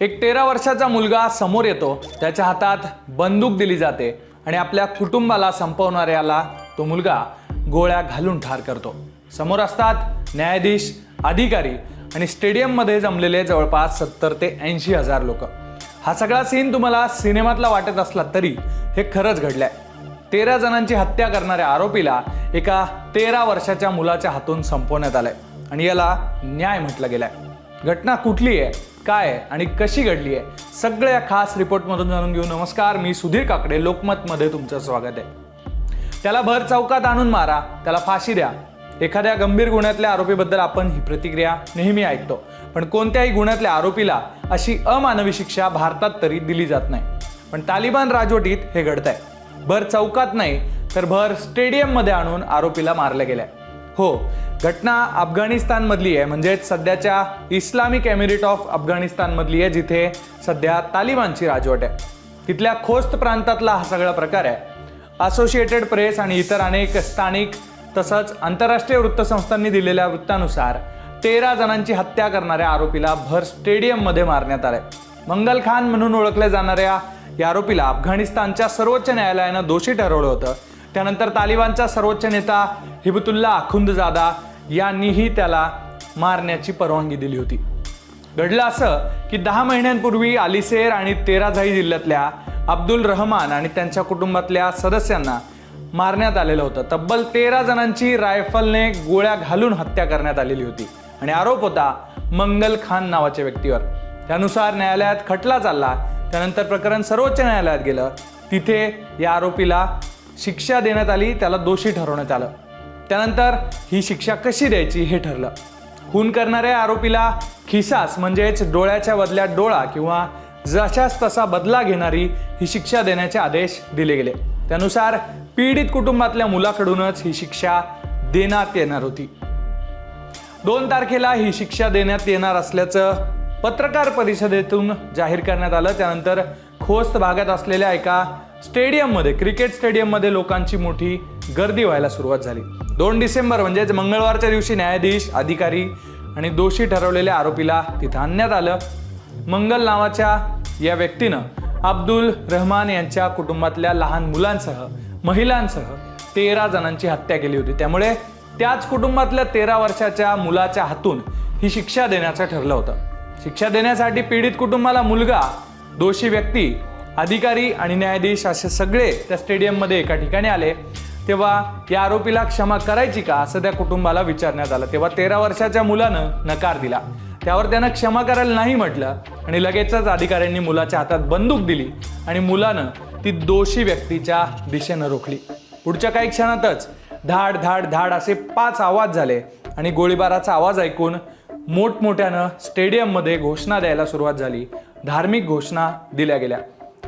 एक तेरा वर्षाचा मुलगा समोर येतो. त्याच्या हातात बंदूक दिली जाते आणि आपल्या कुटुंबाला संपवणाऱ्याला तो मुलगा गोळ्या घालून ठार करतो. समोर असतात न्यायाधीश अधिकारी आणि स्टेडियममध्ये जमलेले जवळपास सत्तर ते ऐंशी हजार लोक. हा सगळा सीन तुम्हाला सिनेमातला वाटत असला तरी हे खरंच घडलंय. तेरा जणांची हत्या करणाऱ्या आरोपीला एका तेरा वर्षाच्या मुलाच्या हातून संपवण्यात आलंय आणि याला न्याय म्हटलं गेलाय. घटना कुठली आहे? काय आणि कशी घडली आहे? सगळ्या खास रिपोर्टमधून जाणून घेऊ. नमस्कार मी सुधीर काकडे. लोकमतमध्ये तुमचं स्वागत आहे. त्याला भर चौकात आणून मारा त्याला फाशी द्या. एखाद्या गंभीर गुन्ह्यातल्या आरोपीबद्दल आपण ही प्रतिक्रिया नेहमी ऐकतो. पण कोणत्याही गुन्ह्यातल्या आरोपीला अशी अमानवी शिक्षा भारतात तरी दिली जात नाही. पण तालिबान राजवटीत हे घडतंय. भर चौकात नाही तर भर स्टेडियममध्ये आणून आरोपीला मारलं गेलंय. हो घटना अफगाणिस्तानमधली आहे. म्हणजेच सध्याच्या इस्लामिक एमिरेट ऑफ अफगाणिस्तानमधली आहे जिथे सध्या तालिबानची राजवट आहे. तिथल्या खोस्त प्रांतातला हा सगळा प्रकार आहे. असोसिएटेड प्रेस आणि इतर अनेक स्थानिक तसंच आंतरराष्ट्रीय वृत्तसंस्थांनी दिलेल्या वृत्तानुसार तेरा जणांची हत्या करणाऱ्या आरोपीला भर स्टेडियममध्ये मारण्यात आलंय. मंगल खान म्हणून ओळखल्या जाणाऱ्या या आरोपीला अफगाणिस्तानच्या सर्वोच्च न्यायालयानं दोषी ठरवलं होतं. त्यानंतर तालिबानचा सर्वोच्च नेता हिबतुल्ला अखुंदजादा यांनीही त्याला मारण्याची परवानगी दिली होती. घडलं असं की दहा महिन्यांपूर्वी अलिसेर आणि तेराझाई जिल्ह्यातल्या अब्दुल रहमान आणि त्यांच्या कुटुंबातल्या सदस्यांना मारण्यात आलेलं होतं. तब्बल तेरा जणांची रायफलने गोळ्या घालून हत्या करण्यात आलेली होती आणि आरोप होता मंगल खान नावाच्या व्यक्तीवर. त्यानुसार न्यायालयात खटला चालला. त्यानंतर प्रकरण सर्वोच्च न्यायालयात गेलं. तिथे या आरोपीला शिक्षा देण्यात आली त्याला दोषी ठरवण्यात आलं. त्यानंतर ही शिक्षा कशी द्यायची हे ठरलं. खून करणाऱ्या आरोपीला खिसास म्हणजेच डोळ्याच्या बदल्यात डोळा किंवा जशाच तसा बदला घेणारी ही शिक्षा देण्याचे आदेश दिले गेले. त्यानुसार पीडित कुटुंबातल्या मुलाकडूनच ही शिक्षा देण्यात येणार होती. दोन तारखेला ही शिक्षा देण्यात येणार असल्याचं पत्रकार परिषदेतून जाहीर करण्यात आलं. त्यानंतर खोस्त भागात असलेल्या एका स्टेडियममध्ये क्रिकेट स्टेडियममध्ये लोकांची मोठी गर्दी व्हायला सुरुवात झाली. दोन डिसेंबर म्हणजेच मंगळवारच्या दिवशी न्यायाधीश अधिकारी आणि दोषी ठरवलेल्या आरोपीला तिथं आणण्यात आलं. मंगल नावाच्या या व्यक्तीनं अब्दुल रहमान यांच्या कुटुंबातल्या लहान मुलांसह महिलांसह तेरा जणांची हत्या केली होती. त्यामुळे त्याच कुटुंबातल्या तेरा वर्षाच्या मुलाच्या हातून ही शिक्षा देण्याचं ठरलं होतं. शिक्षा देण्यासाठी पीडित कुटुंबाला मुलगा दोषी व्यक्ती अधिकारी आणि न्यायाधीश असे सगळे त्या स्टेडियममध्ये एका ठिकाणी आले. तेव्हा या आरोपीला क्षमा करायची का असं त्या कुटुंबाला विचारण्यात आलं. तेव्हा तेरा वर्षाच्या मुलानं नकार दिला. त्यावर त्यानं क्षमा करायला नाही म्हटलं आणि लगेचच अधिकाऱ्यांनी मुलाच्या हातात बंदूक दिली आणि मुलानं ती दोषी व्यक्तीच्या दिशेनं रोखली. पुढच्या काही क्षणातच धाड धाड धाड असे पाच आवाज झाले आणि गोळीबाराचा आवाज ऐकून मोठमोठ्यानं स्टेडियममध्ये घोषणा द्यायला सुरुवात झाली. धार्मिक घोषणा दिल्या गेल्या.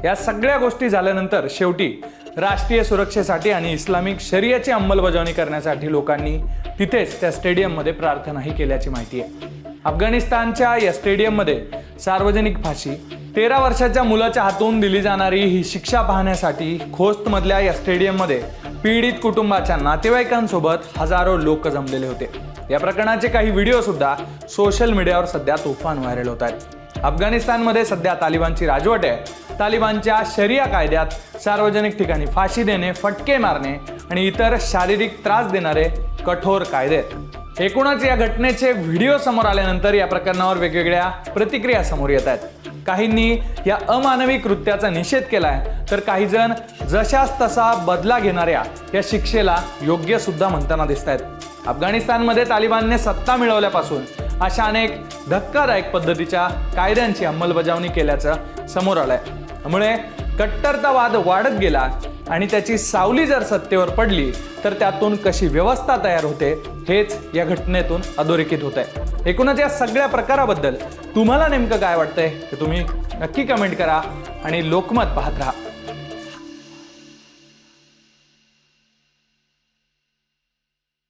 या सगळ्या गोष्टी झाल्यानंतर शेवटी राष्ट्रीय सुरक्षेसाठी आणि इस्लामिक शरियाची अंमलबजावणी करण्यासाठी लोकांनी तिथेच त्या स्टेडियममध्ये प्रार्थनाही केल्याची माहिती आहे. अफगाणिस्तानच्या या स्टेडियममध्ये सार्वजनिक फाशी तेरा वर्षाच्या मुलाच्या हातून दिली जाणारी ही शिक्षा पाहण्यासाठी खोस्तमधल्या या स्टेडियममध्ये पीडित कुटुंबाच्या नातेवाईकांसोबत हजारो लोक जमलेले होते. या प्रकरणाचे काही व्हिडिओ सुद्धा सोशल मीडियावर सध्या तुफान व्हायरल होत आहेत. अफगाणिस्तानमध्ये सध्या तालिबानची राजवट आहे. तालिबानच्या शरिया कायद्यात सार्वजनिक ठिकाणी फाशी देणे फटके मारणे आणि इतर शारीरिक त्रास देणारे कठोर कायदे आहेत. एकूणच या घटनेचे व्हिडिओ समोर आल्यानंतर या प्रकरणावर वेगवेगळ्या प्रतिक्रिया समोर येत आहेत. काहींनी या अमानवी कृत्याचा निषेध केलाय तर काही जण जशास तसा बदला घेणाऱ्या या शिक्षेला योग्य सुद्धा म्हणताना दिसत आहेत अफगाणिस्तानमध्ये तालिबानने सत्ता मिळवल्यापासून अशा अनेक धक्कादायक पद्धतीच्या कायद्यांची अंमलबजावणी केल्याचं समोर आलंय. त्यामुळे कट्टरतावाद वाढत गेला आणि त्याची सावली जर सत्तेवर पडली तर त्यातून कशी व्यवस्था तयार होते हेच या घटनेतून अधोरेखित होत आहे एकूणच या सगळ्या प्रकाराबद्दल तुम्हाला नेमकं काय वाटतंय ते तुम्ही नक्की कमेंट करा आणि लोकमत पाहत राहा.